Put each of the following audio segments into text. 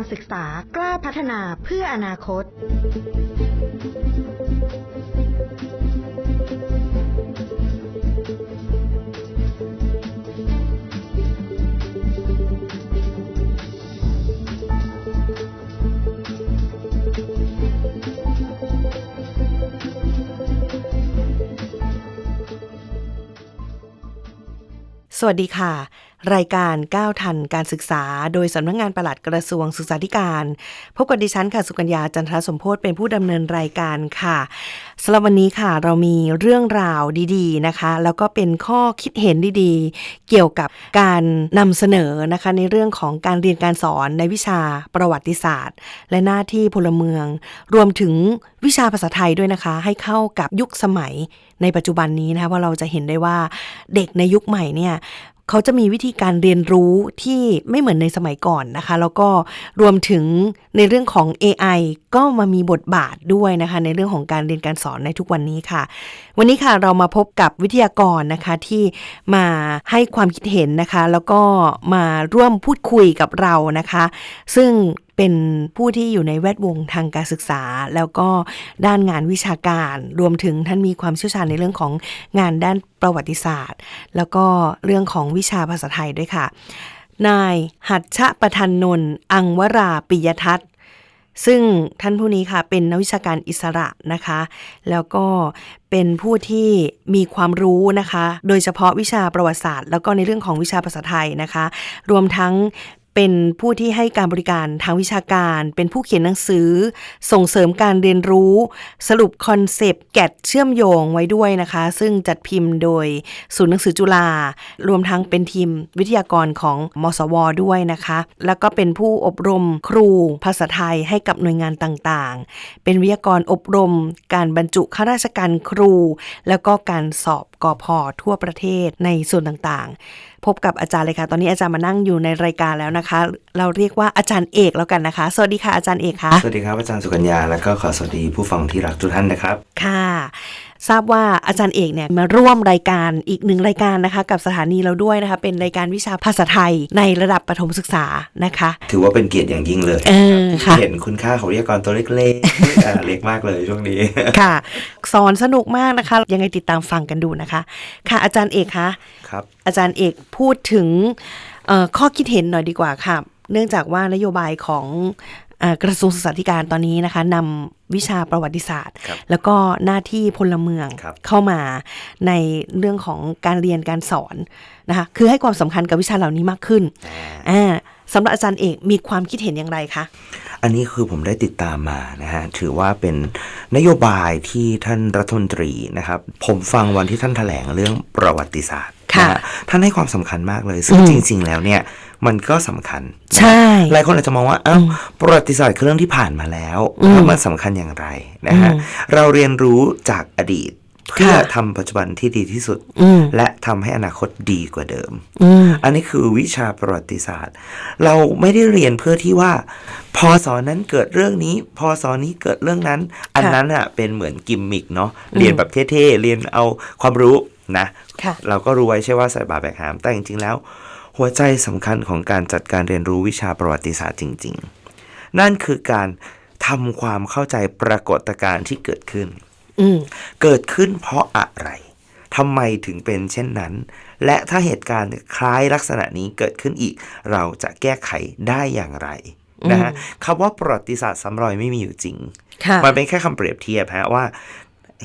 การศึกษากล้าพัฒนาเพื่ออนาคตสวัสดีค่ะ รายการก้าวทันการศึกษา โดยสำนักงงานปลัดกระทรวงศึกษาธิการ พบกับดิฉันค่ะสุกัญญาจันทรสมโพธเป็นผู้ดำเนินรายการค่ะสำหรับวันนี้ค่ะเรามีเรื่องราวดีๆนะคะ แล้วก็เป็นข้อคิดเห็นดีๆ เกี่ยวกับการนำเสนอนะคะในเรื่องของการเรียนการสอนในวิชาประวัติศาสตร์ และหน้าที่พลเมือง รวมถึงวิชาภาษาไทยด้วยนะคะ ให้เข้ากับยุคสมัยในปัจจุบันนี้นะคะว่าเราจะเห็นได้ว่าเด็กในยุคใหม่เนี่ย เขาจะมีวิธีการเรียนรู้ที่ไม่เหมือนในสมัยก่อนนะคะ แล้วก็รวมถึงในเรื่องของ AI ก็มามีบทบาทด้วยนะคะ ในเรื่องของการเรียนการสอนในทุกวันนี้ค่ะ วันนี้ค่ะเรามาพบกับวิทยากรนะคะที่มาให้ความคิดเห็นนะคะ แล้วก็มาร่วมพูดคุยกับเรานะคะ ซึ่งเป็นผู้ที่อยู่ในแวดวงทางการศึกษา แล้วก็ด้านงานวิชาการ รวมถึงท่านมีความเชี่ยวชาญในเรื่องของงานด้านประวัติศาสตร์ แล้วก็เรื่องของวิชาภาษาไทยด้วยค่ะนายหัตชะประทันนนอังวราปิยทัศน์ ซึ่งท่านผู้นี้ค่ะเป็นนักวิชาการอิสระนะคะ แล้วก็เป็นผู้ที่มีความรู้นะคะ โดยเฉพาะวิชาประวัติศาสตร์ แล้วก็ในเรื่องของวิชาภาษาไทยนะคะ รวมทั้ง เป็นผู้ที่ให้การบริการทางวิชาการ เป็นผู้เขียนหนังสือ ส่งเสริมการเรียนรู้ สรุปคอนเซปต์แกดเชื่อมโยงไว้ด้วยนะคะ ซึ่งจัดพิมพ์โดยศูนย์หนังสือจุฬารวมทั้งเป็นทีมวิทยากรของมสว ด้วยนะคะ แล้วก็เป็นผู้อบรมครูภาษาไทยให้กับหน่วยงานต่างๆ เป็นวิทยากรอบรม การบรรจุข้าราชการครู แล้วก็การสอบกอพอทั่วประเทศในส่วนต่างๆ พบกับอาจารย์เลยค่ะ ตอนนี้อาจารย์มานั่งอยู่ในรายการแล้วนะคะ เราเรียกว่าอาจารย์เอกแล้วกันนะคะ สวัสดีค่ะอาจารย์เอกค่ะ สวัสดีครับอาจารย์สุกัญญา แล้วก็ขอสวัสดีผู้ฟังที่รักทุกท่านนะครับ ค่ะ ทราบว่าอาจารย์เอกเนี่ยมาร่วมรายการอีกหนึ่งรายการนะคะกับสถานีเราด้วยนะคะ เป็นรายการวิชาภาษาไทยในระดับประถมศึกษานะคะ ถือว่าเป็นเกียรติอย่างยิ่งเลยเออค่ะเห็นคุณค่าของวิทยากรตัวเล็กๆอ่าเล็กมากเลยช่วงนี้ค่ะ สอนสนุกมากนะคะ ยังไงติดตามฟังกันดูนะคะ ค่ะอาจารย์เอกคะครับ อาจารย์เอกพูดถึงเอ่อข้อคิดเห็นหน่อยดีกว่าค่ะ เนื่องจากว่านโยบายของเอ่อกระทรวงศึกษาธิการตอนนี้นะคะนำ วิชาประวัติศาสตร์ครับแล้วก็หน้าที่พลเมืองครับเข้ามาในเรื่องของการเรียนการสอนนะคะคือให้ความสำคัญกับวิชาเหล่านี้มากขึ้นอ่าสำหรับอาจารย์เอกมีความคิดเห็นอย่างไรคะ อันนี้คือผมได้ติดตามมานะฮะ ถือว่าเป็นนโยบายที่ท่านรัฐมนตรีนะครับ ผมฟังวันที่ท่านแถลงเรื่องประวัติศาสตร์ค่ะนฮท่านให้ความสำคัญมากเลย ซึ่งอืมจริง ๆ แล้วเนี่ย มันก็สำคัญนะใช่ หลายคนอาจจะมองว่าเอ้าประวัติศาสตร์คือเรื่องที่ผ่านมาแล้วอืมแล้วมันสำคัญอย่างไรนะฮะอืมเราเรียนรู้จากอดีตเพื่อค่ะทำปัจจุบันที่ดีที่สุดอืมและทำให้อนาคตดีกว่าเดิมอืมอันนี้คือวิชาประวัติศาสตร์ เราไม่ได้เรียนเพื่อที่ว่า พอสอนนั้นเกิดเรื่องนี้ พอสอนนี้เกิดเรื่องนั้น อันนั้นอะเป็นเหมือนกิมมิกเนาะเรียนแบบเท่ๆ เรียนเอาความรู้นะค่ะเราก็รู้ไว้ใช่ว่าใส่บาตรแบกหามแต่จริงๆแล้ว หัวใจสำคัญของการจัดการเรียนรู้วิชาประวัติศาสตร์จริง ๆ นั่นคือการทำความเข้าใจปรากฏการณ์ที่เกิดขึ้นอืมเกิดขึ้นเพราะอะไรทำไมถึงเป็นเช่นนั้น และถ้าเหตุการณ์คล้ายลักษณะนี้เกิดขึ้นอีก เราจะแก้ไขได้อย่างไรนะฮะคำว่าประวัติศาสตร์ซ้ำรอยไม่มีอยู่จริงค่ะมันเป็นแค่คำเปรียบเทียบฮะว่า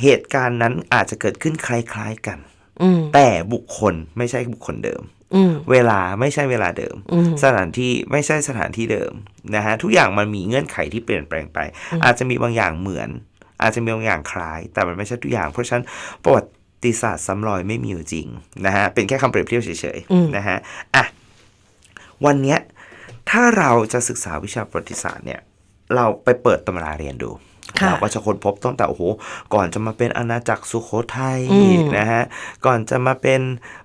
เหตุการณ์นั้นอาจจะเกิดขึ้นคล้าย ๆกันอืมแต่บุคคลไม่ใช่บุคคลเดิมอืม เวลาไม่ใช่เวลาเดิมอืมสถานที่ไม่ใช่สถานที่เดิมนะฮะทุกอย่างมันมีเงื่อนไขที่เปลี่ยนแปลงไป อาจจะมีบางอย่างเหมือน อาจจะมีบางอย่างคล้าย แต่มันไม่ใช่ทุกอย่าง เพราะฉะนั้นประวัติศาสตร์ซ้ำรอยไม่มีอยู่จริงนะฮะเป็นแค่คำเปรียบเทียบเฉยอืมๆนะฮะอะวันเนี้ยถ้าเราจะศึกษาวิชาประวัติศาสตร์เนี่ย เราไปเปิดตำราเรียนดูค่ะเราก็จะค้นพบตั้งแต่โอ้โหก่อนจะมาเป็นอาณาจักรสุโขทัยอืมนะฮะก่อนจะมาเป็นเอ่อ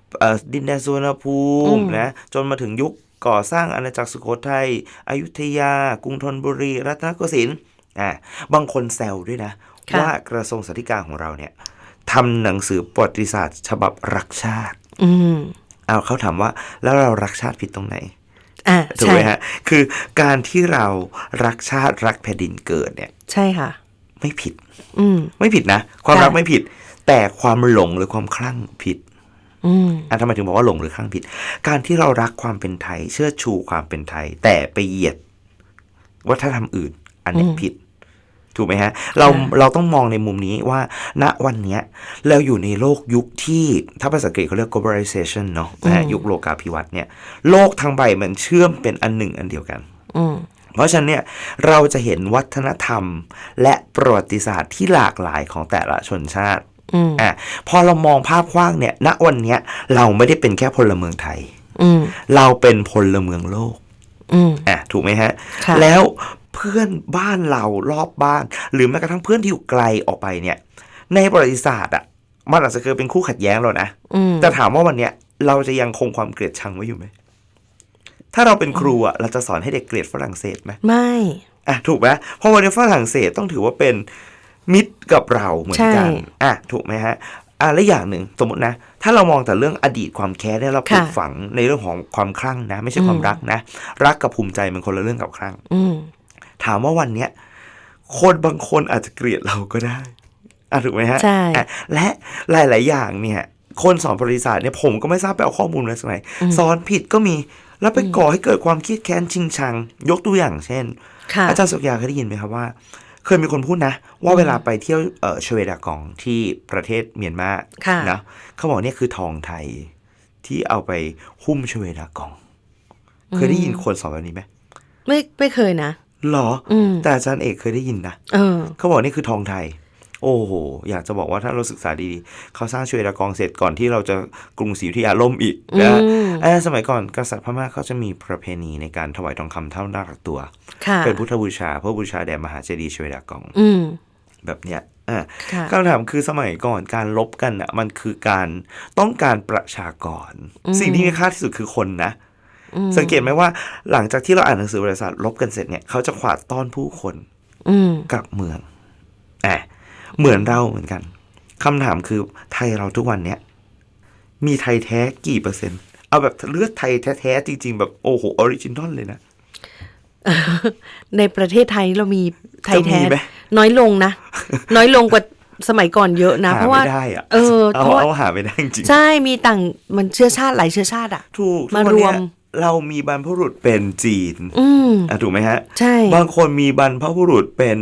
ดินแดนสุวรรณภูอืมิมนะจนมาถึงยุคก่อสร้างอาณาจักรสุโขทัยอยุธยา กรุงธนบุรี รัตนโกสินทร์อ่าบางคนแซวด้วยนะค่ะว่ากระทรวงสาธการของเราเนี่ยทำหนังสือประวัติศาสตร์ ฉบับรักชาติ อืมเอาเขาถามว่าแล้วเรารักชาติผิดตรงไหนอ่าถูกใช่ไหมฮะ คือการที่เรารักชาติรักแผ่นดินเกิดเนี่ย ใช่ค่ะ ไม่ผิด อืมไม่ผิดนะ ความค่ะรักไม่ผิด แต่ความหลงหรือความคลั่งผิด อืมอะทำไมถึงบอกว่าหลงหรือคลั่งผิด การที่เรารักความเป็นไทย เชื่อชูความเป็นไทย แต่ไปเหยียดวัฒนธรรมอื่น อันเนี้ยอืมผิด ถูกไหมฮะ เราค่ะเราต้องมองในมุมนี้ว่า ณวันเนี้ยเราอยู่ในโลกยุคที่ถ้าภาษาอังกฤษเขาเรียก globalization เนาะนะฮะยุคโลกาภิวัตน์เนี่ย โลกทั้งใบมันเชื่อมเป็นอันหนึ่งอันเดียวกันอืมเพราะฉะนั้นเนี่ยเราจะเห็นวัฒนธรรม และประวัติศาสตร์ที่หลากหลายของแต่ละชนชาติ อืมอะพอเรามองภาพกว้างเนี่ย ณวันเนี้ย เราไม่ได้เป็นแค่พลเมืองไทยอืมเราเป็นพลเมืองโลกอืมอะถูกไหมฮะค่ะแล้วเพื่อนบ้านเรารอบบ้าน หรือแม้กระทั่งเพื่อนที่อยู่ไกลออกไปเนี่ย ในประวัติศาสตร์อะมันอาจจะเคยเป็นคู่ขัดแย้งเรานะอืมแต่ถามว่าวันเนี้ยเราจะยังคงความเกลียดชังไว้อยู่ไหมถ้าเราเป็นครูอะเราจะสอนให้เด็กเกลียดฝรั่งเศสไหมไม่อะถูกไหมเพราะวันนี้ฝรั่งเศสต้องถือว่าเป็น มิตรกับเราเหมือนกันใช่อะ ถูกไหมฮะอะและอย่างหนึ่งสมมตินะ ถ้าเรามองแต่เรื่องอดีตความแค้นเนี่ยเราปลูกค่ะฝังในเรื่องของความคลั่งนะ ไม่ใช่อืมความรักนะ รักกับภูมิใจมันคนละเรื่องกับคลั่งอืมถามว่าวันเนี้ยคนบางคนอาจจะเกลียดเราก็ได้อะถูกไหมฮะใช่อะและหลาย ๆ อย่างเนี่ย คนสอนประวัติศาสตร์เนี่ยผมก็ไม่ทราบไปเอาข้อมูลมาจากไหนสอนผิดก็มีแล้วไปก่อให้เกิดความเครียดแค้นชิงชัง ยกตัวอย่างเช่นค่ะอาจารย์สุกยาเคยได้ยินไหมครับว่าเค ยมีคนพูดนะ ว่าเวลาไปเที่ยวเอ่อชเวดากองที่ประเทศเมียนมาค่ะนะเขาบอกเนี่ยคือทองไทยที่เอาไปหุ้มชเวดากอง เคยได้ยินคนสอนแบบนี้ไหมไม่ไม่เคยนะหรออืมแต่อาจารย์เอกเคยได้ยินนะเออเขาบอกนี่คือทองไทย โอ้โห อยากจะบอกว่าถ้าเราศึกษาดีๆ เขาสร้างชเวดากองเสร็จก่อนที่เราจะกรุงศรีอยุธยาล่มอีกนะอืมเออสมัยก่อนกษัตริย์พม่าเขาจะมีประเพณีในการถวายทองคำเท่าหน้าตักตัวค่ะเป็นพุทธบูชาเพื่อบูชาแด่มหาเจดีย์ชเวดากองอืมแบบเนี้ยอะค่ะคำถามคือสมัยก่อนการลบกันอะมันคือการต้องการประชากรอืมสิ่งที่มีค่าที่สุดคือคนนะอืมสังเกตไหมว่าหลังจากที่เราอ่านหนังสือประวัติศาสตร์ลบกันเสร็จเนี่ยเขาจะขวาดต้อนผู้คนอืมกลับเมืองอะ เหมือนเราเหมือนกันคำถามคือไทยเราทุกวันเนี้ยมีไทยแท้กี่เปอร์เซ็นต์ เอาแบบเลือดไทยแท้ๆจริง ๆ แบบโอ้โหออริจินอลเลยนะ ในประเทศไทยเรามีไทยแท้จะมีไหมน้อยลงนะ น้อยลงกว่าสมัยก่อนเยอะนะหาเพราะว่าไม่ได้อะเออเอาเพราะว่าเอาหาไม่ได้จริงใช่มีต่างมันเชื้อชาติหลายเชื้อชาติอะถูกมารทุกนเนี่ยวมเรามีบรรพบุรุษเป็นจีน อืมอะถูกไหมฮะ ใช่ บางคนมีบรรพบุรุษเป็น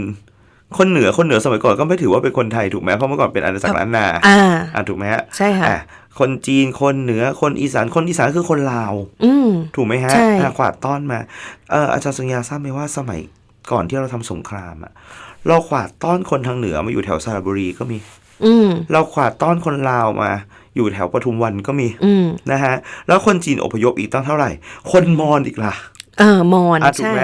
คนเหนือคนเหนือสมัยก่อนก็ไม่ถือว่าเป็นคนไทยถูกไหมเพราะเมื่อก่อนเป็นอาณาจักรล้านนาอ่าอะถูกไหมฮะใช่ค่ะอะคนจีนคนเหนือคนอีสานคนอีสานคือคนลาว อืมถูกไหมฮะใช่อะขวาดต้อนมาเอ่ออาจารย์สัญญาทราบไหมว่าสมัยก่อนที่เราทำสงครามอะเราขวาดต้อนคนทางเหนือมาอยู่แถวสระบุรีก็มี อืมเราขวาดต้อนคนลาวมาอยู่แถวปทุมวันก็มีอืมนะฮะแล้วคนจีนอพยพอีกตั้งเท่าไหร่ คนมอญอีกล่ะเออมอนอะถูกใช่ไหม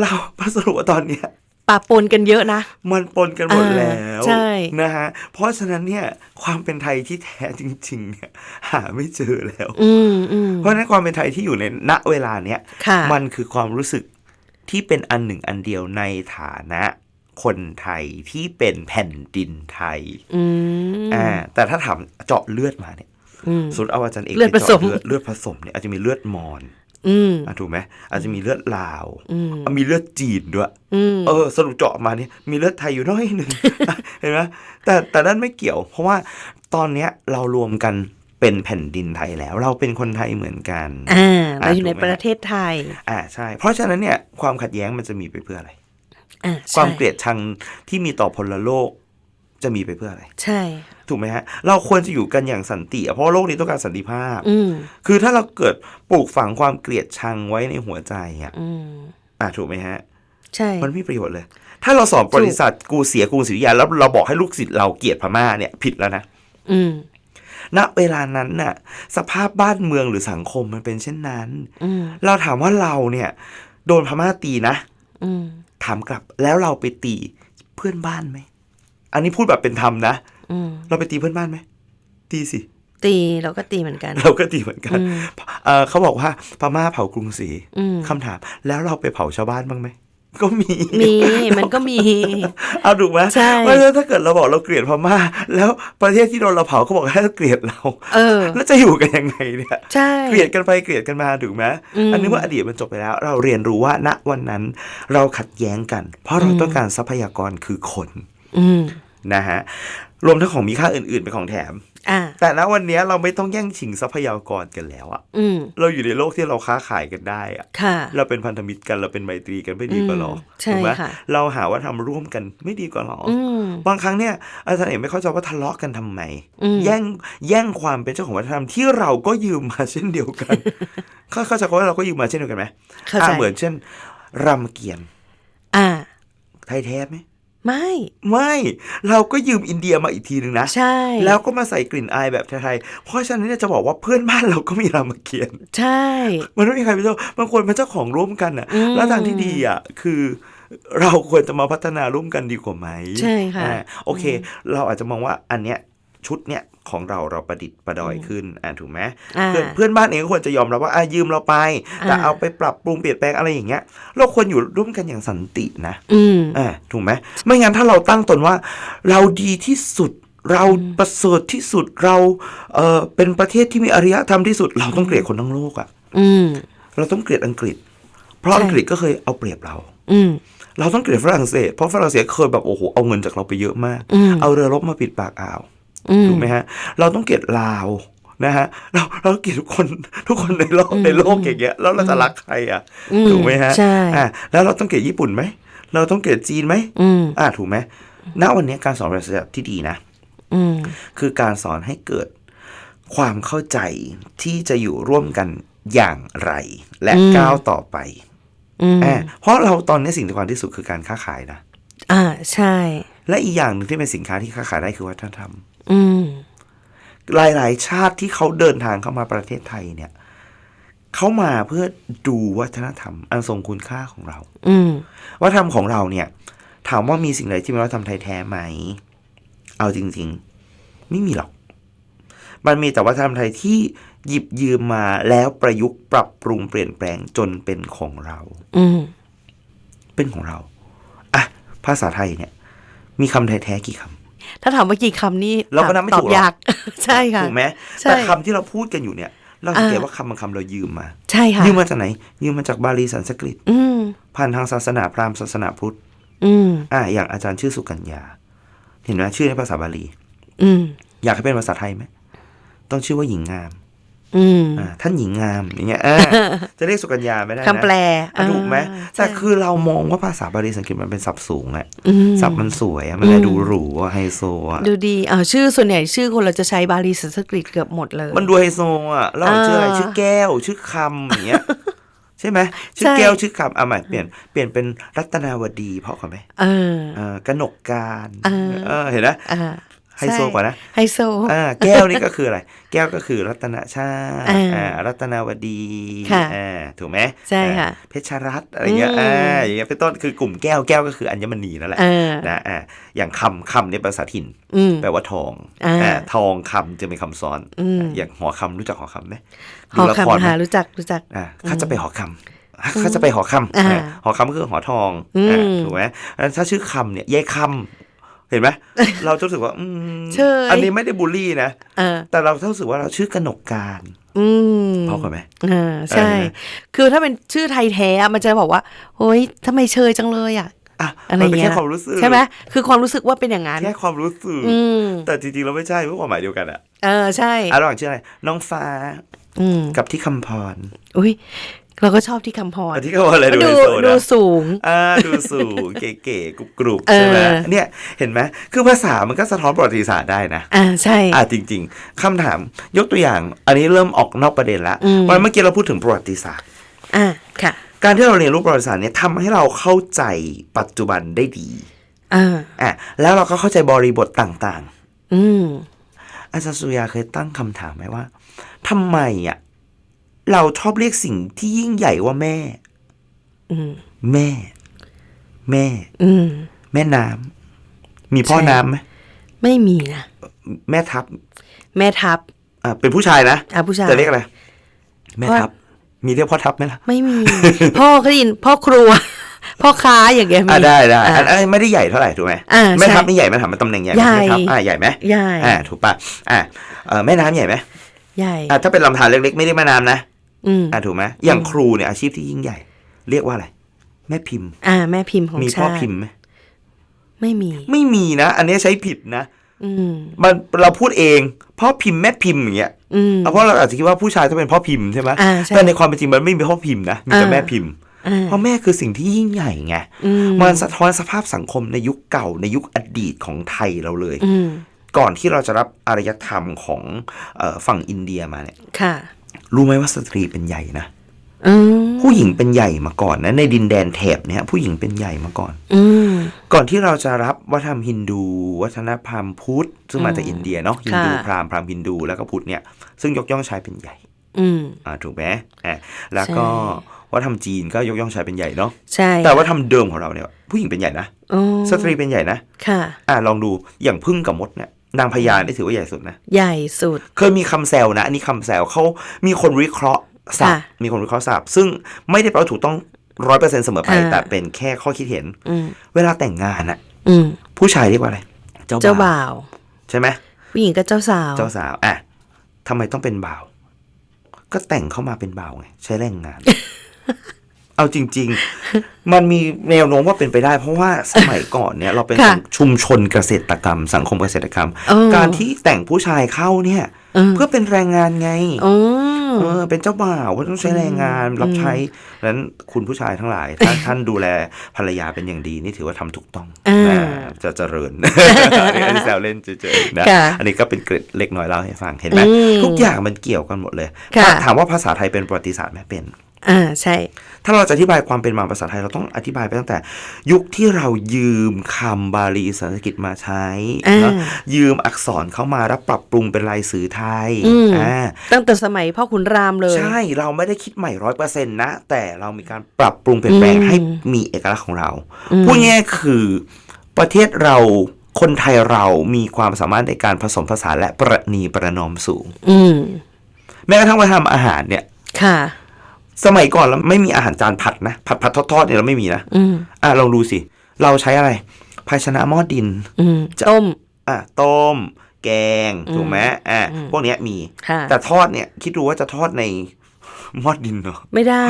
เราสรุปว่าตอนเนี้ย ปะปนกันเยอะนะ มันปนกันหมดอ่าแล้วใช่นะฮะเพราะฉะนั้นเนี่ยความเป็นไทยที่แท้จริง ๆ เนี่ย หาไม่เจอแล้วอืมอืมเพราะฉะนั้นความเป็นไทยที่อยู่ในณเวลาเนี้ยค่ะมันคือความรู้สึกที่เป็นอันหนึ่งอันเดียวในฐานะคนไทยที่เป็นแผ่นดินไทยอืมอ่าแต่ถ้าถามเจาะเลือดมาเนี่ยอืมสุดเอาอาจารย์เอกเลือดไปผสมเจาะเลือดเลือดผสมเนี่ยอาจจะมีเลือดมอญ อืมอะถูกไหมอาจจะมีเลือดลาวอืมมีเลือดจีนด้วยอืมเออ สรุปเจาะมาเนี่ยมีเลือดไทยอยู่น้อยหนึ่งเห็นไหมแต่แต่นั่นไม่เกี่ยว เพราะว่าตอนเนี้ยเรารวมกันเป็นแผ่นดินไทยแล้ว เราเป็นคนไทยเหมือนกันอ่าเราอยู่ในถูกไหมประเทศไทย อ่าใช่ เพราะฉะนั้นเนี่ยความขัดแย้งมันจะมีไปเพื่ออะไรอ่าความใช่เกลียดชังที่มีต่อพลโลก จะมีไปเพื่ออะไร ใช่ ถูกไหมฮะ เราควรจะอยู่กันอย่างสันติอะเพราะว่าโลกนี้ต้องการสันติภาพอืมคือถ้าเราเกิดปลูกฝังความเกลียดชังไว้ในหัวใจอะอืมอ่าถูกไหมฮะ ใช่ มันไม่มีประโยชน์เลย ถ้าเราสอนประวัติศาสตร์กูเสียกรุงศรีอยุธยาแล้วเราบอกให้ลูกศิษย์เราเกลียดพม่าเนี่ยผิดแล้วนะ อืมณเวลานั้นน่ะ สภาพบ้านเมืองหรือสังคมมันเป็นเช่นนั้นอืมเราถามว่าเราเนี่ย โดนพม่าตีนะอืมถามกลับแล้วเราไปตีเพื่อนบ้านไหม อันนี้พูดแบบเป็นธรรมนะอืมเราไปตีเพื่อนบ้านไหมตีสิตีเราก็ตีเหมือนกัน เราก็ตีเหมือนกันอืมเออเขาบอกว่าพม่าเผากรุงศรีอืมคำถาม แล้วเราไปเผาชาวบ้านบ้างไหมก็มีมีมันก็มี เอาถูกไหมใช่เพราะฉะนั้นถ้าเกิดเราบอกเราเกลียดพม่า แล้วประเทศที่โดนเราเผาเขาบอกให้เราเกลียดเราเออแล้วจะอยู่กันยังไงเนี่ยใช่เกลียดกันไปเกลียดกันมาถูกไหมอืมอันนี้ว่าอดีตมันจบไปแล้ว เราเรียนรู้ว่าณวันนั้น เราขัดแย้งกัน เพราะเราอืมต้องการทรัพยากรคือคนอืม นะฮะรวมทั้งของมีค่าอื่นๆเป็นของแถมอ่าแต่ณวันนี้เราไม่ต้องแย่งชิงทรัพยากรกันแล้วอะอืมเราอยู่ในโลกที่เราค้าขายกันได้อะค่ะ เราเป็นพันธมิตรกันเราเป็นไมตรีกันไม่ดีกว่าหรออืมใช่ถูกไหมค่ะเราหาว่าทำร่วมกันไม่ดีกว่าหรอออืมบางครั้งเนี่ยอาจารย์เอกไม่เข้าใจว่าทะเลาะกันทำไมอืมแย่งแย่งความเป็นเจ้าของวัฒนธรรมที่เราก็ยืมมาเช่นเดียวกัน เข้าเข้าใจว่าเราก็ยืมมาเช่นเดียวกันไหมเข้าใจอะเหมือนเช่นรามเกียรติ์อ่าไทยแท้ไหม ไม่ ไม่เราก็ยืมอินเดียมาอีกทีหนึ่งนะ ใช่ แล้วก็มาใส่กลิ่นอายแบบไทยๆ เพราะฉะนั้นเนี่ยจะบอกว่าเพื่อนบ้านเราก็มีรามเกียรติ์ใช่ มันไม่มีใครเป็นเจ้าบางคนเป็นเจ้าของร่วมกันอะอืมแล้วทางที่ดีอะคือเราควรจะมาพัฒนาร่วมกันดีกว่าไหม ใช่ค่ะอ่าโอเค เราอาจจะมองว่าอันเนี้ย ชุดเนี้ยของเราเราประดิษฐ์ประดอยขึ้นอ่าถูกไหมอ่าเพื่อนเพื่อนบ้านเองก็ควรจะยอมรับว่าอะยืมเราไป แต่อ่าเอาไปปรับปรุงเปลี่ยนแปลงอะไรอย่างเงี้ย เราควรอยู่ร่วมกันอย่างสันตินะอืมอ่าถูกไหมไม่งั้นถ้าเราตั้งตนว่า เราดีที่สุดเราประเสริฐที่สุดเราเออเป็นประเทศที่มีอารยธรรมที่สุด เราต้องเกลียดคนทั้งโลกอะอืมเราต้องเกลียดอังกฤษ เพราะใช่อังกฤษก็เคยเอาเปรียบเรา อืมเราต้องเกลียดฝรั่งเศสเพราะฝรั่งเศสเคยแบบโอ้โหเอาเงินจากเราไปเยอะมากอืมเอาเรือรบมาปิดปากอ่าวอืม ถูกไหมฮะ เราต้องเกลียดลาวนะฮะเราเราเกลียดทุกคนทุกคนในโลกอืมในโลกอย่างเงี้ยแล้วเราจะรักใครอะอืมถูกไหมฮะใช่อะแล้วเราต้องเกลียดญี่ปุ่นไหมเราต้องเกลียดจีนไหมอืมอ่าถูกไหมณวันนี้การสอนภาษาที่ดีนะอืมคือการสอนให้เกิดความเข้าใจที่จะอยู่ร่วมกันอย่างไร และอืมก้าวต่อไปอืมอ่าเพราะเราตอนนี้สิ่งที่สำคัญที่สุดคือการค้าขายนะ อ่าใช่ และอีกอย่างหนึ่งที่เป็นสินค้าที่ค้าขายได้คือวัฒนธรรมอืมหลาย ๆ ชาติที่เขาเดินทางเข้ามาประเทศไทยเนี่ยเขามาเพื่อดูวัฒนธรรม อันทรงคุณค่าของเรา อืมวัฒนธรรมของเราเนี่ย ถามว่ามีสิ่งใดที่เป็นวัฒนธรรมไทยแท้ไหม เอาจริง ๆ ไม่มีหรอก มันมีแต่วัฒนธรรมไทยที่หยิบยืมมาแล้วประยุกต์ปรับปรุงเปลี่ยนแปลงจนเป็นของเรา อืมเป็นของเราอะภาษาไทยเนี่ย มีคำไทยแท้กี่คำถ้าถามว่ากี่คำนี่เราก็นับไม่ตอถูบกหรอกยากใช่ค่ะถูกไหมใช่แต่คำที่เราพูดกันอยู่เนี่ย เราสังเกตอ่าว่าคำบางคำเรายืมมา ใช่ค่ะยืมมาจากไหน ยืมมาจากบาลีสันสกฤตอืมผ่านทางศาสนาพราหมณ์ศาสนาพุทธอืมอะอย่างอาจารย์ชื่อสุกัญญา เห็นไหมชื่อในภาษาบาลี อืมอยากให้เป็นภาษาไทยไหมต้องชื่อว่าหญิงงาม อืมอ่าท่านหญิงงามอย่างเงี้ยอ่าจะเรียกสุกัญญาไม่ได้นะคำแปลอะถูกไหมอ่าแต่ใช่คือเรามองว่าภาษาบาลีสันสกฤตมันเป็นศัพท์สูงอะอืมศัพท์มันสวยอะมันเลยอืมดูหรูอะไฮโซอะดูดีเออชื่อส่วนใหญ่ชื่อคนเราจะใช้บาลีสันสกฤตเกือบหมดเลย มันดูไฮโซอะแล้วชื่ออะไรอ่าชื่อแก้ว ชื่อคำอย่างเงี้ยใช่ไหมชื่อใช่แก้วชื่อคำอะใหม่เปลี่ยนเปลี่ยนเป็นรัตนาวดีเพราะก่อนไหมเออเออกนกการเออเออเห็นไหมอ่า ไฮโซกว่านะไฮโซอ่าแก้วนี่ก็คืออะไร แก้วก็คือรัตนชาติอ่าอ่ารัตนาวดีค่ะอ่าถูกไหมใช่ค่ะอ่าเพชรรัตน์อะไรเงี้ยอืมอ่าอย่างเงี้ยเป็นต้นคือกลุ่มแก้วแก้วก็คืออัญมณีนั่นแหละเออนะอ่าอย่างคำคำเนี่ยภาษาถิ่นอืมแปลว่าทองอ่าอ่าทองคำจะเป็นคำซ้อนอืมอย่างหอคำรู้จักหอคำไหมหดูอละครคำไหมหารู้จักรู้จักอ่าเขาจะไปหอคำเขาจะไปหอคำอ่าอ่าหอคำก็คือหอทองอืมอ่าถูกไหมแล้วถ้าชื่อคำเนี่ยยายคำ เห็นไหมเราจะรู้สึกว่าอืมเชยอันนี้ไม่ได้บูลลี่นะเออแต่เรารู้สึกว่าเราชื่อกนกการอืมพอกันไหมอ่าใช่เออคือถ้าเป็นชื่อไทยแท้อะมันจะบอกว่าเฮ้ยทำไมเชยจังเลยอะอะอะไรมันเป็นเงี้แค่ยความรู้สึกใช่ไหมคือความรู้สึกว่าเป็นอย่างนั้นแค่ความรู้สึกอืมแต่จริงๆเราไม่ใช่เพราะความหมายเดียวกันอะเออใช่อะระหว่างชื่ออะไรน้องฟ้าอืมกับที่คำพรอุ้ย เราก็ชอบที่คำพรอะที่คำพรอะไรดูดูไฮโซดูนะสูงอ่าดูสูง เก๋ๆกรุบกรุบเออใช่ไหมเนี่ยเห็นไหมคือภาษามันก็สะท้อนประวัติศาสตร์ได้นะอ่าใช่อะจริง ๆคำถามยกตัวอย่าง อันนี้เริ่มออกนอกประเด็นละอืมวันเมื่อกี้เราพูดถึงประวัติศาสตร์อ่าค่ะ การที่เราเรียนรู้ประวัติศาสตร์เนี่ยทำให้เราเข้าใจปัจจุบันได้ดีอ่าอะแล้วเราก็เข้าใจบริบทต่างอืมๆอาจารย์สุริยาเคยตั้งคำถามไหมว่าทำไมอะ เราชอบเรียกสิ่งที่ยิ่งใหญ่ว่าแม่ อืม แม่ แม่ อืม แม่น้ำมีพ่อใช่ น้ำไหมไม่มีนะแม่ทัพแม่ทัพอะเป็นผู้ชายนะอ่าผู้ชายแต่เรียกอะไร แม่พ่อทัพ มีเรียกพ่อทัพไหมล่ะไม่มี พ่อเขาได้ยินพ่อครัว พ่อค้าอย่างเงี้ยมี อะได้ได้อันอะอันไม่ได้ใหญ่เท่าไหร่ถูกไหมอ่าแม่ทัพใช่นี่ใหญ่ไหมถามมาตำแหน่งใหญ่ไหมใหญ่ แม่ทัพอ่าใหญ่ไหมใหญ่อ่าถูกป่ะอ่าเอ่อแม่น้ำใหญ่ไหมใหญ่ อ่าถ้าเป็นลำธารเล็กๆ ไม่ได้แม่น้ำนะ อืมอ่าถูกไหมอย่างครูเนี่ยอาชีพที่ยิ่งใหญ่ เรียกว่าอะไร แม่พิมพ์ อ่า แม่พิมพ์ของมีชาพ่อติพิมพ์ไหมไม่มี ไม่มีนะ อันนี้ใช้ผิดนะอืม มันเราพูดเองพ่อพิมพ์แม่พิมพ์อย่างเงี้ยอืม เอาเพราะเราอาจจะคิดว่าผู้ชายต้องเป็นพ่อพิมพ์ใช่ไหมอ่าใช่แต่ในความเป็นจริงมันไม่มีพ่อพิมพ์นะมีแต่อ่า แม่พิมพ์ อ่า เพราะแม่คือสิ่งที่ยิ่งใหญ่ไงอืม มันสะท้อนสภาพสังคมในยุคเก่าในยุคอดีตของไทยเราเลย อืม ก่อนที่เราจะรับอารยธรรมของเออฝั่งอินเดียมาเนี่ย ค่ะ รู้ไหมว่าสตรีเป็นใหญ่นะอืมผู้หญิงเป็นใหญ่มาก่อนนะ ในดินแดนแถบเนี่ยผู้หญิงเป็นใหญ่มาก่อนอืมก่อนที่เราจะรับวัฒนธรรมฮินดู วัฒนธรรมพุทธซึ่งมาจากอืมอินเดียเนาะฮินดูค่ะพราหมณ์พราหมณ์ฮินดูแล้วก็พุทธเนี่ยซึ่งยกย่องชายเป็นใหญ่ อืมอ่าถูกไหมอ่าแล้วก็ใช่วัฒนธรรมจีนก็ยกย่องชายเป็นใหญ่เนาะใช่แต่ว่าทำเดิมของเราเนี่ย ผู้หญิงเป็นใหญ่นะโอ้สตรีเป็นใหญ่นะค่ะ อ่าลองดูอย่างพึ่งกับมดเนี่ย นางพญานี่ถือว่าใหญ่สุดนะ ใหญ่สุด เคยมีคำแซวนะ อันนี้คำแซวเขามีคนวิเคราะห์ศัพท์ค่ะมีคนวิเคราะห์ศัพท์ซึ่งไม่ได้แปลว่าถูกต้องร้อยเปอร์เซ็นต์เสมอไปอ่าแต่เป็นแค่ข้อคิดเห็นอืมเวลาแต่งงานอะอืมผู้ชายเรียกว่าอะไร เจ้าบ่าว ใช่ไหมผู้หญิงก็เจ้าสาว เจ้าสาวอะทำไมต้องเป็นบ่าว ก็แต่งเข้ามาเป็นบ่าวไง ใช้แรงงาน เอาจริง ๆ มันมีแนวโน้มว่าเป็นไปได้ เพราะว่าสมัยก่อนเนี่ย เราเป็นค่ะชุมชนเกษตรกรรม สังคมเกษตรกรรม เออ การที่แต่งผู้ชายเข้าเนี่ยเออเพื่อเป็นแรงงานไง โอ้เออเป็นเจ้าบ่าวก็ต้องใช้แรงงานรับใช้ดังนั้นคุณผู้ชายทั้งหลาย ถ้า ท่านดูแลภรรยาเป็นอย่างดีนี่ถือว่าทำถูกต้องอ่านะจะเจริญ อันนี้อันนี้แซวเล่นเฉยๆนะค่ะอันนี้ก็เป็นเกร็ดเล็กน้อยเล่าให้ฟังเห็นไหมอืมทุกอย่างมันเกี่ยวกันหมดเลย ค่ะ ถามว่าภาษาไทยเป็นประวัติศาสตร์ไหมเป็น อ่าใช่ ถ้าเราจะอธิบายความเป็นมาภาษาไทยเราต้องอธิบายไปตั้งแต่ ยุคที่เรายืมคำบาลีสันสกฤตมาใช้อ่าเนอะยืมอักษรเข้ามาแล้วปรับปรุงเป็นลายสื่อไทยอืมอ่าตั้งแต่สมัยพ่อขุนรามเลย ใช่เราไม่ได้คิดใหม่ร้อยเปอร์เซ็นต์นะ แต่เรามีการปรับปรุงเปลี่ยนแปลงอืมให้มีเอกลักษณ์ของเราอืมพูดง่ายๆคือ ประเทศเราคนไทยเรามีความสามารถในการผสมผสานและประนีประนอมสูง อืมแม้กระทั่งวัฒนธรรมอาหารเนี่ยค่ะ สมัยก่อนเราไม่มีอาหารจานผัดนะ ผัดผัดทอดๆเนี่ยเราไม่มีนะอืมอะลองดูสิ เราใช้อะไร ภาชนะหม้อดินอืมจะต้มอะต้ม แกงอืมถูกไหมอะอืมพวกเนี้ยมีค่ะแต่ทอดเนี่ย คิดดูว่าจะทอดในหม้อดินเหรอไม่ได้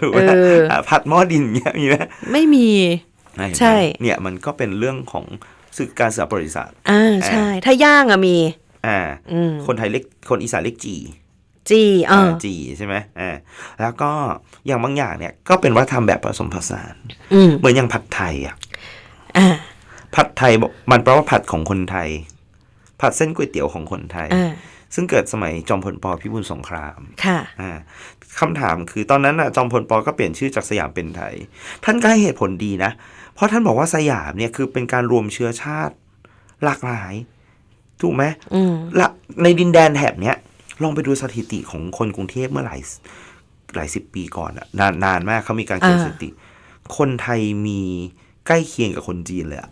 ถูกไหมเอออะผัดหม้อดินเงี้ยมีไหมไม่มีเห็นไหมใช่ เนี่ยมันก็เป็นเรื่องของสื่อการสื่อสารประวัติศาสตร์อ่าใช่ ถ้าย่างอะมี อ่าอืมคนไทยเรียกคนอีสานเรียกจี จีเออจีใช่ไหมอ่าแล้วก็อย่างบางอย่างเนี่ยก็เป็นวัฒนธรรมแบบผสมผสานอืมเหมือนอย่างผัดไทยอะอ่าผัดไทยบอกมันแปลว่าผัดของคนไทย ผัดเส้นก๋วยเตี๋ยวของคนไทยอ่าซึ่งเกิดสมัยจอมพลปพิบูลสงคราม ค่ะอ่าคำถามคือตอนนั้นน่ะจอมพลปก็เปลี่ยนชื่อจากสยามเป็นไทย ท่านก็ให้เหตุผลดีนะ เพราะท่านบอกว่าสยามเนี่ยคือเป็นการรวมเชื้อชาติหลากหลาย ถูกไหมอืมละในดินแดนแถบเนี้ย ลองไปดูสถิติของคนกรุงเทพเมื่อหลายหลายสิบปีก่อนอะนานนานมากเขามีการเก็บอ่าสถิติ คนไทยมีใกล้เคียงกับคนจีนเลยอะ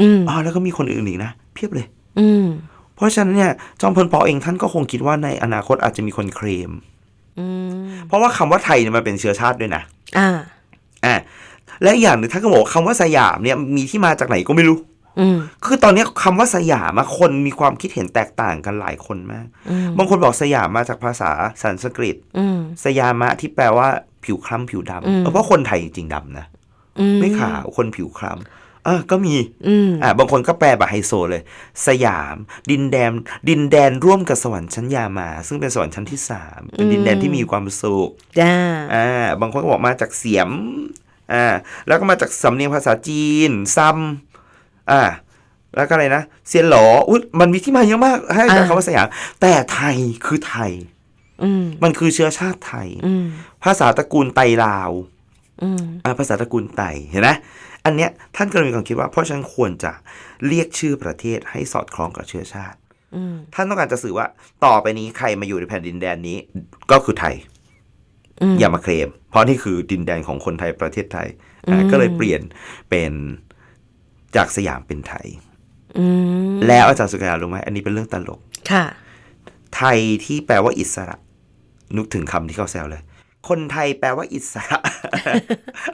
อืมอ๋อแล้วก็มีคนอื่นอีกนะเพียบเลย อืมเพราะฉะนั้นเนี่ยจอมพลปเองท่านก็คงคิดว่าในอนาคตอาจจะมีคนเคลมอืมเพราะว่าคำว่าไทยเนี่ยมันเป็นเชื้อชาติด้วยนะอ่าอะและอีกอย่างหนึ่งท่านก็บอกว่าคำว่าสยามเนี่ยมีที่มาจากไหนก็ไม่รู้อืม คือตอนเนี้ยคำว่าสยามอะคนมีความคิดเห็นแตกต่างกันหลายคนมากอืมบางคนบอกสยามมาจากภาษาสันสกฤตอืมสยามะที่แปลว่าผิวคล้ำผิวดำอืมเออเพราะคนไทยจริงๆดำนะอืไม่ขาวคนผิวคล้ำเออก็มีอืมอ่าบางคนก็แปลแบบไฮโซเลย สยาม ดินแดน ดินแดนร่วมกับสวรรค์ชั้นยามา ซึ่งเป็นสวรรค์ชั้นที่สามเป็นดินแดนที่มีความสุขจ้าอ่าบางคนก็บอกมาจากเสียมอ่าแล้วก็มาจากสำเนียงภาษาจีนซัม อ่า แล้วก็อะไรนะเซียนหลออุ๊ยมันมีที่มาเยอะมาก ให้จากอ่าคำว่าสยาม แต่ไทยคือไทยอืมมันคือเชื้อชาติไทยอืมภาษาตระกูลไตลาวอืมอ่าภาษาตระกูลไตเห็นไหมอันเนี้ยท่านก็เลยมีความคิดว่าเพราะฉะนันควรจะเรียกชื่อประเทศให้สอดคล้องกับเชื้อชาติอืมท่านต้องการจะสื่อว่า ต่อไปนี้ใครมาอยู่ในแผ่นดินแดนนี้ ก็คือไทยอืมอย่ามาเคลม เพราะนี่คือดินแดนของคนไทยประเทศไทยอ่าอืมก็เลยเปลี่ยนเป็น จากสยามเป็นไทยอืมแล้วอาจารย์สุกยารู้ไหมอันนี้เป็นเรื่องตลก ค่ะ ไทยที่แปลว่าอิสระ นึกถึงคำที่เขาแซวเลย คนไทยแปลว่าอิสระ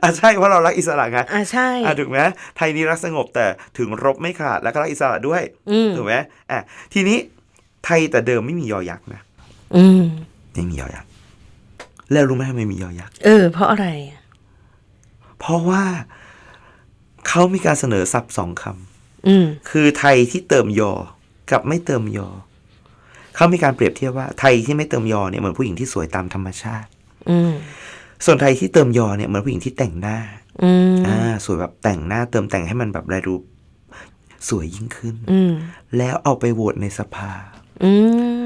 อะใช่เพราะเรารักอิสระไงอ่าใช่อะถูกไหมไทยนี่รักสงบแต่ถึงรบไม่ขาดแล้วก็รักอิสระด้วยอืมถูกไหมอะทีนี้ไทยแต่เดิมไม่มียอยักษ์นะอืมไม่มียอยักษ์แล้วรู้ไหมทำไมมียอยักษ์เออเพราะอะไรอะเพราะว่า เขามีการเสนอศัพท์สองคำอืมคือไทยที่เติมยอ กับไม่เติมยอ เขามีการเปรียบเทียบว่าไทยที่ไม่เติมยอเนี่ยเหมือนผู้หญิงที่สวยตามธรรมชาติอืมส่วนไทยที่เติมยอเนี่ยเหมือนผู้หญิงที่แต่งหน้าอืมอ่าสวยแบบแต่งหน้าเติมแต่งให้มันแบบรายรูปสวยยิ่งขึ้นอืมแล้วเอาไปโหวตในสภาอื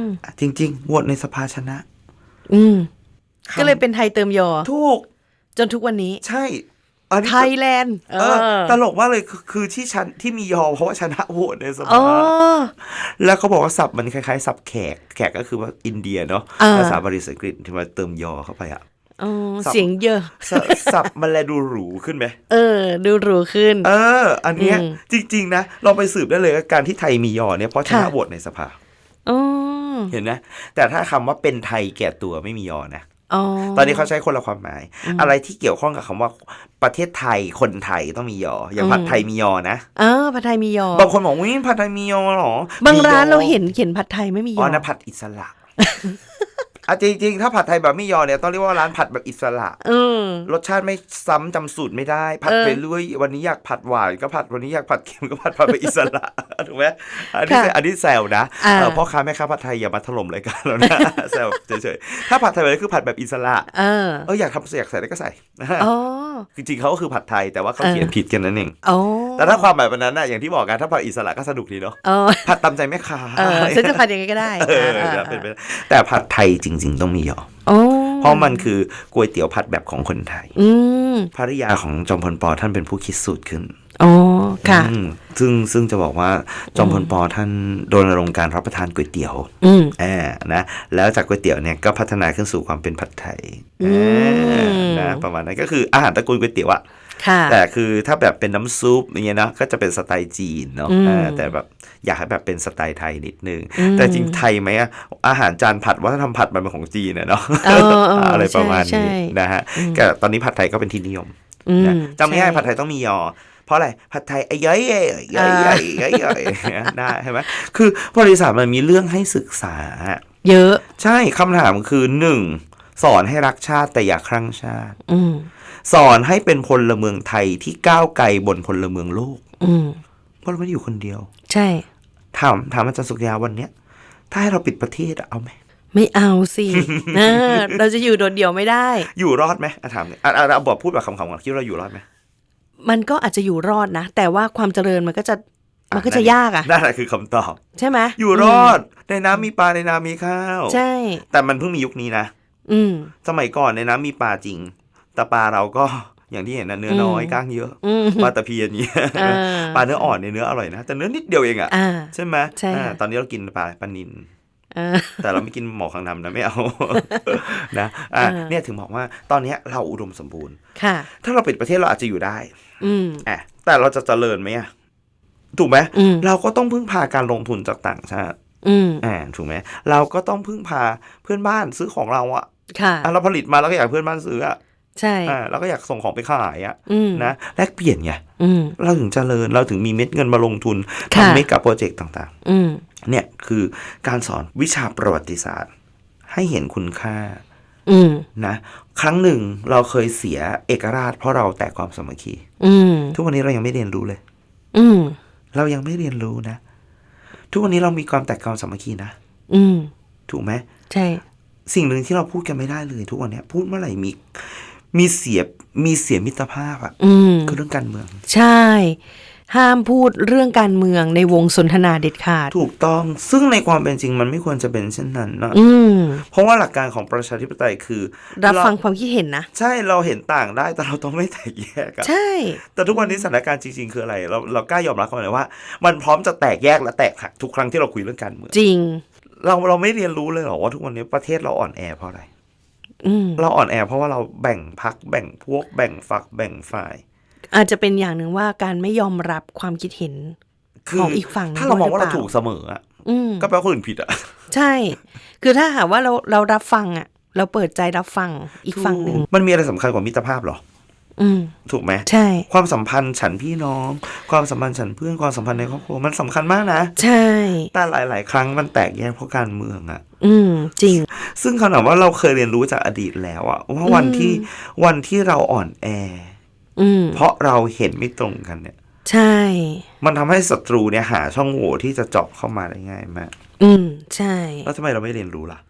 มอะจริง ๆโหวตในสภาชนะอืมก็เลยเป็นไทยเติมยอ ถูก จนทุกวันนี้ ใช่ อันนี้ไทยแลนด์เอเอออตลกมากเลยคือคือที่ฉันที่มียอเพราะว่าชนะโหวตในสอ๋อภาแล้วเขาบอกว่าศัพท์มันคล้ายๆศัพท์แขก แขกก็คือว่าอินเดียเนาะอ่าภาษาบาลีสันสกฤตที่มาเติมยอเข้าไปอะอ๋อสับเสียงเยอะสศัพท์มันแลดูหรูขึ้นไหมเออ ดูหรูขึ้น เออ อันเนี้ยอืมจริง ๆ นะเราไปสืบได้เลยว่าการที่ไทยมียอเนี่ยเพราะชนะค่ะโหวตในสภาอ๋อเห็นไหมแต่ถ้าคำว่าเป็นไทยแก่ตัวไม่มียอนะอ๋อ ตอนนี้เขาใช้คนละความหมาย อะไรที่เกี่ยวข้องกับคำว่าประเทศไทยคนไทยต้องมียอ อย่างผัดไทยมียอนะอ๋อผัดไทยมียอ บางคนบอกวิ่งผัดไทยมียอเหรอ บางร้านมียอเราเห็นเขียนผัดไทยไม่มียอ๋ออนะผัดอิสระ อะจริงๆ ถ้าผัดไทยแบบไม่ยอเนี่ยต้องเรียกว่าร้านผัดแบบอิสระอืม รสชาติไม่ซ้ำจำสูตรไม่ได้ ผัดเออไปเรื่อยวันนี้อยากผัดหวานก็ผัดวันนี้อยากผัดเค็มก็ผัดผัดไปอิสระถูกไหมอันนี้ค่ะอันนี้แซวนะอ่า เออพ่อค้าแม่ค้าผัดไทยอย่ามาถล่มรายการแล้วนะแซวเฉยๆถ้าผัดไทยแบบนี้คือผัดแบบอิสระเออเอออยากทำอยากใส่อะไรก็ใส่อ๋อจริงๆเขาก็คือผัดไทยแต่ว่าเขาเออเขียนผิดกันนั่นเองอ๋อแต่ถ้าความหมายวันนั้นน่ะอย่างที่บอกกันถ้าผัดอิสระก็สนุกดีเนาะอ๋อผัดตามใจแม่ค้า เออฉันจะผัดยังไงก็ได้เอออ่าจะเป็นไปได้แต่ผัดไทยจริง ๆ ต้องมียออ๋อเพราะมันคือก๋วยเตี๋ยวผัดแบบของคนไทย อืมภริยาของจอมพลปอท่านเป็นผู้คิดสูตรขึ้นอ๋อค่ะอืมซึ่งซึ่งจะบอกว่าจอมพลปอท่านโดนรงค์การรับประทานก๋วยเตี๋ยว อืมอ่านะแล้วจากก๋วยเตี๋ยวเนี่ยก็พัฒนาขึ้นสู่ความเป็นผัดไทยอืมอ่านะประมาณนั้นก็คืออาหารตระกูลก๋วยเตี๋ยวอะค่ะ แต่คือถ้าแบบเป็นน้ำซุปอย่างเงี้ยนะก็จะเป็นสไตล์จีนเนาะอืมอ่าแต่แบบอยากให้แบบเป็นสไตล์ไทยนิดนึงอืมแต่จริงไทยไหมอะอาหารจานผัดวัฒนธรรมผัดมันเป็นของจีนอะเนาะเออเอออะไรประมาณใช่นี้ใช่นะฮะก็ตอนนี้ผัดไทยก็เป็นที่นิยมอืมนะจำง่ายๆใช่ผัดไทยต้องมียอเพราะอะไรผัดไทยไอ้ย้อยเอ้ยย้อยอ่าย้อยย้อยย้อยได้ใช่ไหมคือบริษัทมันมีเรื่องให้ศึกษา เยอะ ใช่คำถามคือหนึ่งสอนให้รักชาติแต่อย่าคลั่งชาติอืม สอนให้เป็นพลเมืองไทยที่ก้าวไกลบนพลเมืองโลก อืมเพราะเราไม่ได้อยู่คนเดียว ใช่ถามถามอาจารย์สุกยาวันเนี้ย ถ้าให้เราปิดประเทศอะเอาไหมไม่เอาสิเออเราจะอยู่โดดเดี่ยวไม่ได้ อยู่รอดไหมอะถามเนี่ยอะอะเอาบอกพูดแบบคำๆก่อนคิดว่าเราอยู่รอดไหมมันก็อาจจะอยู่รอดนะ แต่ว่าความเจริญมันก็จะอะมันก็จะยากอะ นั่นแหละคือคำตอบ ใช่ไหมอยู่รอดในน้ำมีปลาในน้ำมีข้าวใช่ แต่มันเพิ่งมียุคนี้นะ อืม สมัยก่อนในน้ำมีปลาจริง แต่ปลาเราก็อย่างที่เห็นนะเนื้อน้อยอืมกล้างเยอะอืมปลาตะเพียนเนี้ยอ่าปลาเนื้ออ่อนเนี่ยเนื้ออร่อยนะแต่เนื้อนิดเดียวเองอะอ่าใช่ไหมใช่ค่ะอ่าตอนนี้เรากินปลาปลานินอ่าแต่เราไม่กินหมอขังดำนะไม่เอานะอะอ่าเนี่ยถึงบอกว่าตอนเนี้ยเราอุดมสมบูรณ์ค่ะ ถ้าเราปิดประเทศเราอาจจะอยู่ได้ อืมอะแต่เราจะเจริญไหมอะถูกไหมอืมเราก็ต้องพึ่งพาการลงทุนจากต่างชาติอืมอ่าถูกไหมเราก็ต้องพึ่งพาเพื่อนบ้านซื้อของเราอะค่ะอะเราผลิตมาแล้วก็อยากให้เพื่อนบ้านซื้ออะ ใช่อ่าเราก็อยากส่งของไปขายอะอืมนะแลกเปลี่ยนไงอืมเราถึงเจริญเราถึงมีเม็ดเงินมาลงทุนค่ะทำเมกะโปรเจกต์ต่างอืมๆเนี่ยคือการสอนวิชาประวัติศาสตร์ ให้เห็นคุณค่าอืมนะ ครั้งหนึ่งเราเคยเสียเอกราช เพราะเราแตกความสามัคคีอืมทุกวันนี้เรายังไม่เรียนรู้เลย อืมเรายังไม่เรียนรู้นะ ทุกวันนี้เรามีความแตกความสามัคคีนะอืมถูกไหมใช่ สิ่งหนึ่งที่เราพูดกันไม่ได้เลยทุกวันเนี้ยพูดเมื่อไหร่มี มีเสียมีเสียมิตรภาพอะอืมคือเรื่องการเมือง ใช่ ห้ามพูดเรื่องการเมืองในวงสนทนาเด็ดขาด ถูกต้องซึ่งในความเป็นจริงมันไม่ควรจะเป็นเช่นนั้นนะอืมเพราะว่าหลักการของประชาธิปไตยคือ รับฟังเาความคิดเห็นนะ ใช่เราเห็นต่างได้แต่เราต้องไม่แตกแยกอะใช่ แต่ทุกวันนี้สถานการณ์จริง ๆ คืออะไร เราเรากล้ายอมรับกันเลยว่า มันพร้อมจะแตกแยกและแตกหักทุกครั้งที่เราคุยเรื่องการเมืองจริง เราเราไม่เรียนรู้เลยเหรอว่าทุกวันนี้ประเทศเราอ่อนแอเพราะอะไรอืม เราอ่อนแอเพราะว่าเราแบ่งพักแบ่งพวกแบ่งฝักแบ่งฝ่าย อาจจะเป็นอย่างหนึ่งว่าการไม่ยอมรับความคิดเห็นของอีกฝั่งถ้าเรามองว่าด้วยหรือเปล่าเราถูกเสมออะอืมก็แปลว่าคนอื่นผิดอะใช่ คือถ้าหากว่าเราเรารับฟังอะ เราเปิดใจรับฟังอีกฝั่งหนึ่งมันมีอะไรสำคัญกว่ามิตรภาพเหรออืมถูกไหมใช่ ความสัมพันธ์ฉันพี่น้อง ความสัมพันธ์ฉันเพื่อนความสัมพันธ์ในครอบครัวมันสำคัญมากนะ ใช่ แต่หลาย ๆ ครั้งมันแตกแยกเพราะการเมืองอะ อืมจริง ซึ่งคำถามว่าเราเคยเรียนรู้จากอดีตแล้วอะว่าวันที่วันที่เราอ่อนแออืมเพราะเราเห็นไม่ตรงกันเนี่ย ใช่ มันทำให้ศัตรูเนี่ยหาช่องโหว่ที่จะเจาะเข้ามาได้ง่ายมาก อืม ใช่ แล้วทำไมเราไม่เรียนรู้ล่ะ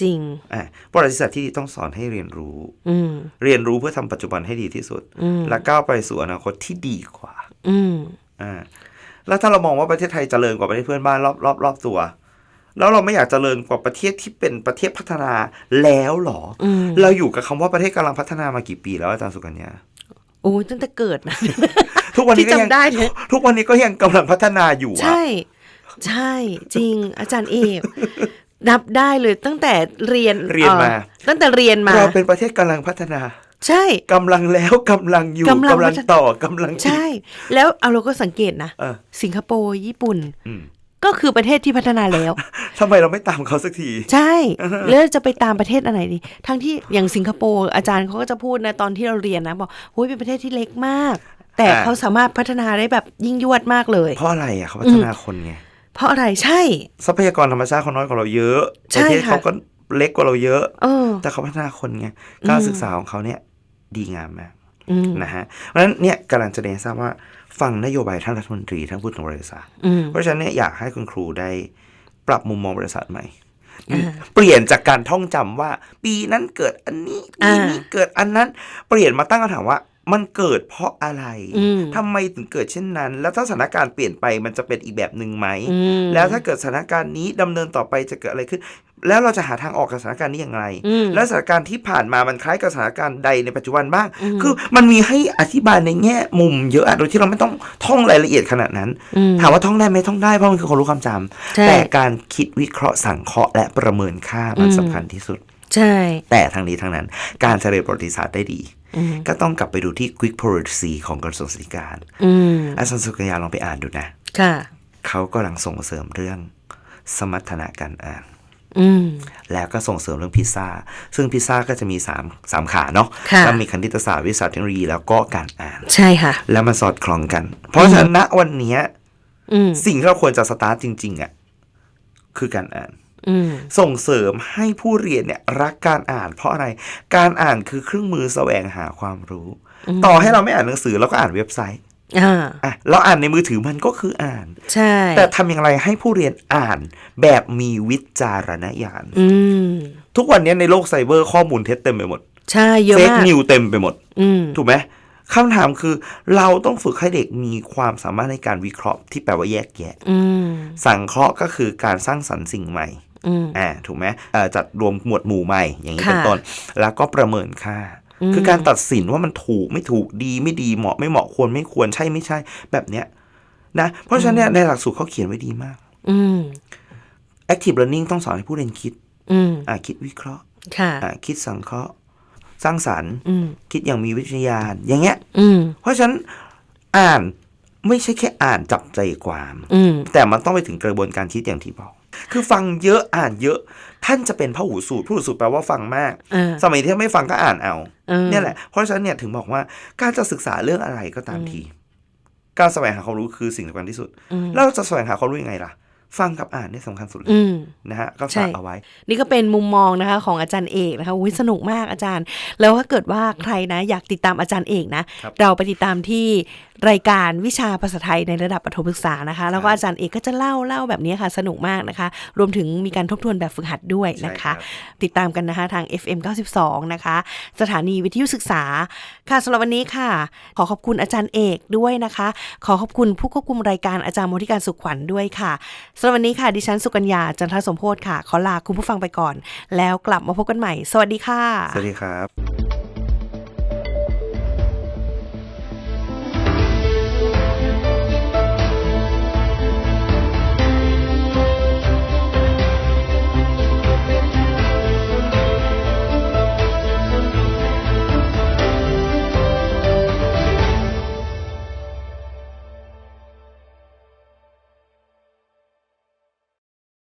จริงอะประวัติศาสตร์ที่ดีต้องสอนให้เรียนรู้ อืมเรียนรู้เพื่อทำปัจจุบันให้ดีที่สุดอืมและก้าวไปสู่อนาคตที่ดีกว่า อืมอ่าแล้วถ้าเรามองว่าประเทศไทยเจริญกว่าประเทศเพื่อนบ้านรอบรอบรอบตัว แล้วเราไม่อยากเจริญกว่าประเทศที่เป็นประเทศพัฒนาแล้วเหรออืมเราอยู่กับคำว่าประเทศกำลังพัฒนามากี่ปีแล้วอาจารย์สุกัญญาโอ้ยตั้งแต่เกิดนะทุกวันนี้ก็ที่ยังจำได้เนี่ยทุกวันนี้ก็ยังกำลังพัฒนาอยู่อะใช่ ใช่ จริง อาจารย์เอกนับได้เลยตั้งแต่เรียนเรียนมาอ่อตั้งแต่เรียนมาเราเป็นประเทศกำลังพัฒนาใช่กำลังแล้วกำลังอยู่กำลังกำลังพัฒต่อกำลังอีกใช่ แล้วเอาเราก็สังเกตนะเออสิงคโปร์ญี่ปุ่นอืม ก็คือประเทศที่พัฒนาแล้วทำไมเราไม่ตามเขาสักที ใช่แล้วจะไปตามประเทศอะไรดี ทั้งที่อย่างสิงคโปร์อาจารย์เขาก็จะพูดนะตอนที่เราเรียนนะบอกโอ้ยเป็นประเทศที่เล็กมาก แต่อ่าเขาสามารถพัฒนาได้แบบยิ่งยวดมากเลย เพราะอะไรอะเขาพัฒนาคนไงเพราะอะไรใช่ ทรัพยากรธรรมชาติเขาน้อยกว่าเราเยอะใช่ประเทศค่ะเขาก็เล็กกว่าเราเยอะเออแต่เขาพัฒนาคนไงการศึกษาของเขาเนี่ยดีงามมากอืมนะฮะเพราะฉะนั้นเนี่ยกำลังจะเรียนทราบว่า ฟังนโยบายท่านรัฐมนตรีท่านพูดถึงบริษัทอืมเพราะฉะนั้นเนี่ยอยากให้คุณครูได้ปรับมุมมองบริษัทใหม่อ่าเปลี่ยนจากการท่องจำว่า ปีนั้นเกิดอันนี้ปีนี้อ่าเกิดอันนั้น เปลี่ยนมาตั้งคำถามว่ามันเกิดเพราะอะไรอืมทำไมถึงเกิดเช่นนั้น แล้วถ้าสถานการณ์เปลี่ยนไปมันจะเป็นอีกแบบหนึ่งไหมอืมแล้วถ้าเกิดสถานการณ์นี้ดำเนินต่อไปจะเกิดอะไรขึ้น แล้วเราจะหาทางออกกับสถานการณ์นี้อย่างไรอืมและสถานการณ์ที่ผ่านมามันคล้ายกับสถานการณ์ใดในปัจจุบันบ้างอืมคือมันมีให้อธิบายในแง่มุมเยอะอะโดยที่เราไม่ต้องท่องรายละเอียดขนาดนั้นอืมถามว่าท่องได้ไหมท่องได้เพราะมันคือความรู้ความจำใช่แต่การคิดวิเคราะห์สังเคราะห์และประเมินค่ามันอืมสำคัญที่สุด ใช่ แต่ทางนี้ทางนั้น การจะเรียนประวัติศาสตร์ได้ดีอืมก็ต้องกลับไปดูที่ Quick Policy ของกระทรวงศึกษาธิการอืมอาจารย์สุกัญญาลองไปอ่านดูนะ ค่ะ เขากำลังส่งเสริมเรื่อง สมรรถนะการอ่านอืม แล้วก็ส่งเสริมเรื่องพิซซ่า ซึ่งพิซซ่าก็จะมี3ามสามขาเนาะค่ะก็มีคณิตศาสตร์วิทยาศาสตร์เทคโนโลยีแล้วก็การอ่าน ใช่ค่ะ แล้วมันสอดคล้องกัน เพราะฉะนั้นณวันเนี้ยอืมสิ่งที่เราควรจะสตาร์ทจริง ๆอะคือการอ่านอืมส่งเสริมให้ผู้เรียนเนี่ยรักการอ่านเพราะอะไร การอ่านคือเครื่องมือแสวงหาความรู้ ต่อให้เราไม่อ่านหนังสือเราก็อ่านเว็บไซต์ อ่าอะเราอ่านในมือถือมันก็คืออ่าน ใช่ แต่ทำอย่างไรให้ผู้เรียนอ่านแบบมีวิจารณญาณอืมทุกวันนี้ในโลกไซเบอร์ข้อมูลเท็จเต็มไปหมด ใช่ เยอะเฟกมากนิวเต็มไปหมดอืมถูกไหมคำถามคือเราต้องฝึกให้เด็กมีความสามารถในการวิเคราะห์ที่แปลว่าแยกแยะอืมสังเคราะห์ก็คือการสร้างสรรค์สิ่งใหม่อืมอ่าถูกไหมเอ่อจัดรวมหมวดหมู่ใหม่ อย่างนี้ค่ะเป็นต้น แล้วก็ประเมินค่าอืม คือการตัดสินว่ามันถูกไม่ถูกดีไม่ดีเหมาะไม่เหมาะควรไม่ควรใช่ไม่ใช่ แบบเนี้ยนะเพราะฉะนั้นเนี่ยในหลักสูตรเขาเขียนไว้ดีมาก อืม active learning ต้องสอนให้ผู้เรียนคิด อืมอ่าคิดวิเคราะห์ค่ะอ่าคิดสังเคราะห์ สร้างสรรค์อืมคิดอย่างมีวิทยาณอย่างเงี้ย อืม เพราะฉะนั้นอ่านไม่ใช่แค่อ่านจับใจความอืมแต่มันต้องไปถึงกระบวนการคิดอย่างที่บอก คือฟังเยอะอ่านเยอะ ท่านจะเป็นพระหูสูตรพระหูสูตรแปลว่าฟังมากอ่าสมัยที่ไม่ฟังก็อ่านเอาเออเนี่ยแหละ เพราะฉะนั้นเนี่ยถึงบอกว่าการจะศึกษาเรื่องอะไรก็ตามทีการแสวงหาความรู้คือสิ่งสำคัญที่สุดอืมแล้วเราจะแสวงหาความรู้ยังไงล่ะ ฟังกับอ่านเนี่ยสำคัญสุดเลยอืมนะฮะก็ใช่ฝากเอาไว้ นี่ก็เป็นมุมมองนะคะของอาจารย์เอกนะคะอุ้ยสนุกมากอาจารย์ แล้วถ้าเกิดว่าใครนะ อยากติดตามอาจารย์เอกนะครับเราไปติดตามที่ รายการวิชาภาษาไทยในระดับประถมศึกษานะคะ แล้วก็อาจารย์เอกก็จะเล่าเล่าแบบนี้ค่ะ สนุกมากนะคะ รวมถึงมีการทบทวนแบบฝึกหัดด้วยนะคะใช่รับติดตามกันนะคะทาง FM 92 นะคะ สถานีวิทยุศึกษาค่ะสำหรับวันนี้ค่ะ ขอขอบคุณอาจารย์เอกด้วยนะคะ ขอขอบคุณผู้ควบคุมรายการอาจารย์มธิการสุขวัญด้วยค่ะสำหรับวันนี้ค่ะดิฉันสุกัญญาจันทรสมโพธค่ะขอลาคุณผู้ฟังไปก่อน แล้วกลับมาพบกันใหม่ สวัสดีค่ะ สวัสดีครับ